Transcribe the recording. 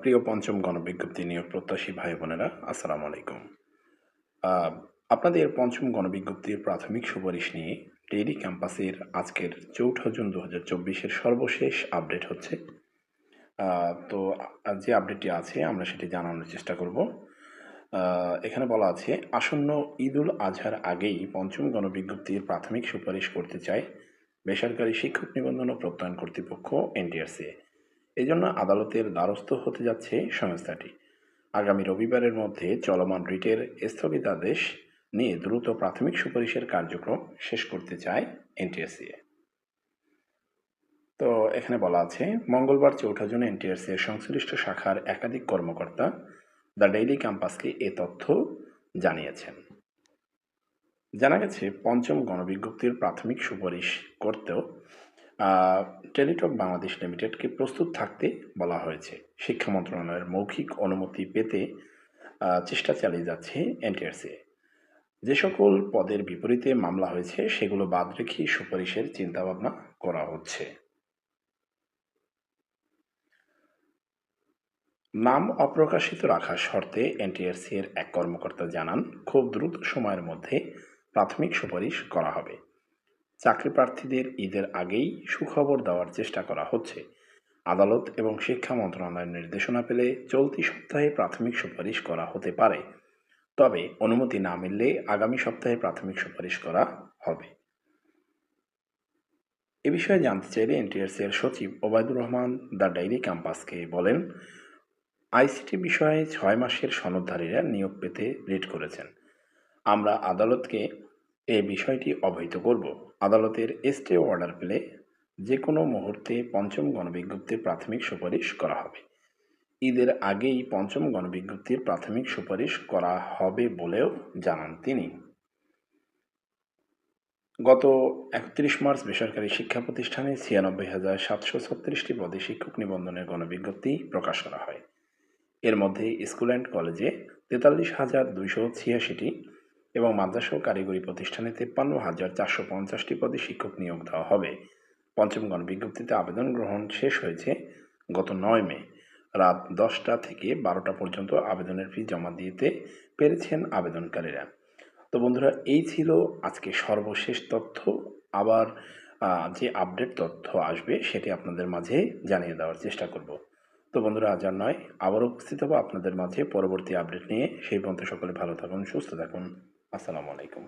প্রিয় পঞ্চম গণবিজ্ঞপ্তি নিয়োগ প্রত্যাশী ভাই বোনেরা, আসসালামু আলাইকুম। আপনাদের পঞ্চম গণবিজ্ঞপ্তির প্রাথমিক সুপারিশ নিয়ে ডেইলি ক্যাম্পাসের আজকের চৌঠা জুন দু হাজার চব্বিশের সর্বশেষ আপডেট হচ্ছে। তো যে আপডেটটি আছে, আমরা সেটি জানানোর চেষ্টা করব। এখানে বলা আছে, আসন্ন ঈদুল আজহার আগেই পঞ্চম গণবিজ্ঞপ্তির প্রাথমিক সুপারিশ করতে চায় বেসরকারি শিক্ষক নিবন্ধন ও প্রত্যয়ন কর্তৃপক্ষ, এনটিআরসি। এই জন্য আদালতের দ্বারস্থ হতে যাচ্ছে সংস্থাটি। আগামী রবিবারের মধ্যে চলমান রিটের স্থগিতাদেশ নিয়ে দ্রুত প্রাথমিক সুপারিশের কার্যক্রম শেষ করতে চায় এনটিএসসিএ তো এখানে বলা আছে, মঙ্গলবার চৌঠা জুন এনটিআরসি এর সংশ্লিষ্ট শাখার একাধিক কর্মকর্তা দ্য ডেইলি ক্যাম্পাসকে এ তথ্য জানিয়েছেন। জানা গেছে, পঞ্চম গণবিজ্ঞপ্তির প্রাথমিক সুপারিশ করতেও টেলিটক বাংলাদেশ লিমিটেডকে প্রস্তুত থাকতে বলা হয়েছে। শিক্ষা মন্ত্রণালয়ের মৌখিক অনুমতি পেতে চেষ্টা চালিয়ে যাচ্ছে এনটিআরসি। যে সকল পদের বিপরীতে মামলা হয়েছে, সেগুলো বাদ রেখে সুপারিশের চিন্তাভাবনা করা হচ্ছে। নাম অপ্রকাশিত রাখার শর্তে এনটিআরসি এর এক কর্মকর্তা জানান, খুব দ্রুত সময়ের মধ্যে প্রাথমিক সুপারিশ করা হবে। চাকরি প্রার্থীদের ঈদের আগেই সুখবর দেওয়ার চেষ্টা করা হচ্ছে। আদালত এবং শিক্ষা মন্ত্রণালয়ের নির্দেশনা পেলে চলতি সপ্তাহে প্রাথমিক সুপারিশ করা হতে পারে। তবে অনুমতি না মিললে আগামী সপ্তাহে প্রাথমিক সুপারিশ করা হবে। এ বিষয়ে জানতে চাইলে এনটিআরসি এর সচিব ওবায়দুর রহমান দ্য ডায়েরি ক্যাম্পাসকে বলেন, আইসিটি বিষয়ে ছয় মাসের সনদধারীরা নিয়োগ পেতে রিট করেছেন। আমরা আদালতকে এ বিষয়টি অবহিত করব। আদালতের স্টে অর্ডার পেলে যে কোনো মুহূর্তে পঞ্চম গণবিজ্ঞপ্তির প্রাথমিক সুপারিশ করা হবে। ঈদের আগেই পঞ্চম গণবিজ্ঞপ্তির প্রাথমিক সুপারিশ করা হবে বলেও জানান তিনি। গত একত্রিশ মার্চ বেসরকারি শিক্ষা প্রতিষ্ঠানে ছিয়ানব্বই হাজার সাতশো ছত্রিশটি পদে শিক্ষক নিবন্ধনের গণবিজ্ঞপ্তি প্রকাশ করা হয়। এর মধ্যে স্কুল অ্যান্ড কলেজে তেতাল্লিশ হাজার দুইশো ছিয়াশিটি এবং মাদ্রাসা ও কারিগরি প্রতিষ্ঠানে তেপ্পান্ন হাজার চারশো পঞ্চাশটি পদে শিক্ষক নিয়োগ দেওয়া হবে। পঞ্চম গণবিজ্ঞপ্তিতে আবেদন গ্রহণ শেষ হয়েছে গত নয় মে। রাত দশটা থেকে বারোটা পর্যন্ত আবেদনের ফি জমা দিতে পেরেছেন আবেদনকারীরা। তো বন্ধুরা, এই ছিল আজকে সর্বশেষ তথ্য। আবার যে আপডেট তথ্য আসবে সেটি আপনাদের মাঝে জানিয়ে দেওয়ার চেষ্টা করব। তো বন্ধুরা, আজ আর নয় আবার উপস্থিত হব আপনাদের মাঝে পরবর্তী আপডেট নিয়ে। সেই পর্যন্ত সকলে ভালো থাকুন, সুস্থ থাকুন। আসসালামু আলাইকুম।